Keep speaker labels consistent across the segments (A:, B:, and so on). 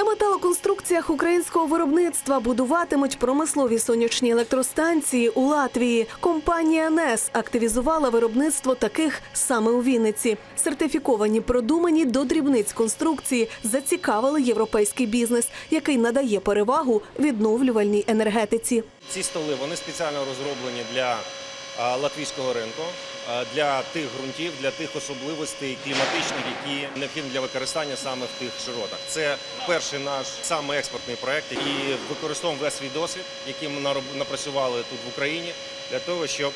A: На металоконструкціях українського виробництва будуватимуть промислові сонячні електростанції у Латвії. Компанія НЕС активізувала виробництво таких саме у Вінниці. Сертифіковані продумані до дрібниць конструкції зацікавили європейський бізнес, який надає перевагу відновлювальній енергетиці.
B: Ці столи вони спеціально розроблені для латвійського ринку, для тих ґрунтів, для тих особливостей кліматичних, які необхідні для використання саме в тих широтах. Це перший наш саме експортний проект, і використовуємо весь свій досвід, який ми напрацювали тут в Україні, для того, щоб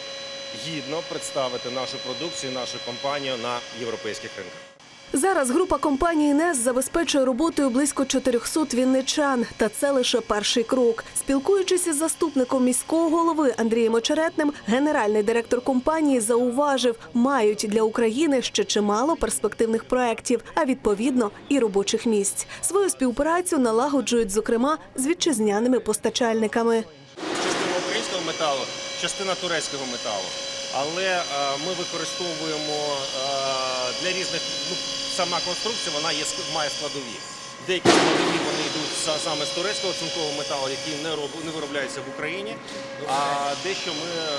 B: гідно представити нашу продукцію, нашу компанію на європейських ринках.
A: Зараз група компанії НЕС забезпечує роботою близько 400 вінничан, та це лише перший крок. Спілкуючись із заступником міського голови Андрієм Очеретним, генеральний директор компанії зауважив, мають для України ще чимало перспективних проєктів, а відповідно і робочих місць. Свою співпрацю налагоджують зокрема з вітчизняними постачальниками.
B: частина українського металу, частина турецького металу. Але е, ми використовуємо е, для різних ну, сама конструкція, вона є має складові. Деякі складові вони йдуть саме з турецького цинкового металу, який не роб, не виробляється в Україні. А дещо ми е,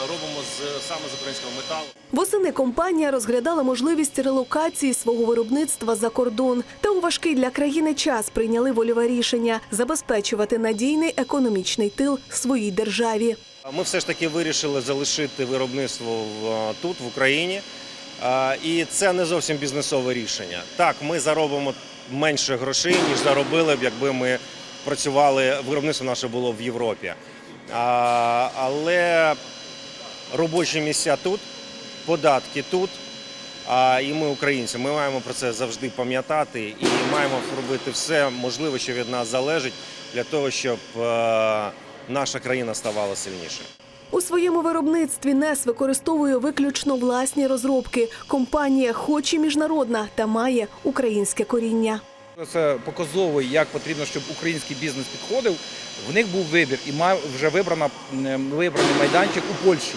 B: робимо з саме з українського металу.
A: Восени компанія розглядала можливість релокації свого виробництва за кордон. Та у важкий для країни час прийняли вольове рішення забезпечувати надійний економічний тил своїй державі.
B: Ми все ж таки вирішили залишити виробництво тут, в Україні. І це не зовсім бізнесове рішення. Так, ми заробимо менше грошей, ніж заробили б, якби ми працювали, виробництво наше було в Європі. Але робочі місця тут, податки тут. І ми, українці, ми маємо про це завжди пам'ятати і маємо робити все можливе, що від нас залежить, для того, щоб е, наша країна ставала сильнішою.
A: У своєму виробництві НЕС використовує виключно власні розробки. Компанія, хоч і міжнародна, та має українське коріння.
C: Це показово, як потрібно, щоб український бізнес підходив. В них був вибір і мав вже вибрана вибраний майданчик у Польщі.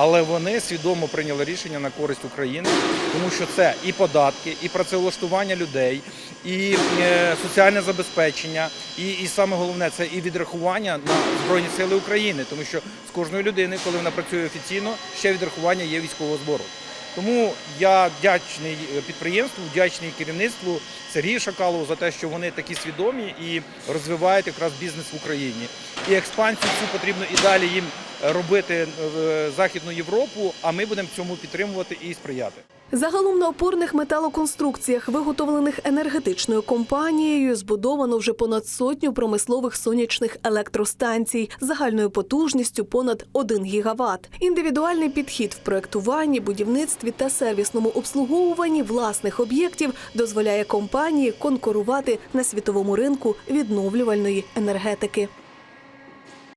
C: Але вони свідомо прийняли рішення на користь України, тому що це і податки, і працевлаштування людей, і е, соціальне забезпечення, і, і саме головне це і відрахування на Збройні Сили України, тому що з кожної людини, коли вона працює офіційно, ще відрахування є військового збору. Тому я вдячний е, підприємству, вдячний керівництву Сергію Шакалову за те, що вони такі свідомі і розвивають якраз бізнес в Україні. І експансію цю потрібно і далі їм робити в Західну Європу, а ми будемо цьому підтримувати і сприяти.
A: Загалом на опорних металоконструкціях, виготовлених енергетичною компанією, збудовано вже понад сотню промислових сонячних електростанцій загальною потужністю понад 1 гігават. Індивідуальний підхід в проектуванні, будівництві та сервісному обслуговуванні власних об'єктів дозволяє компанії конкурувати на світовому ринку відновлювальної енергетики.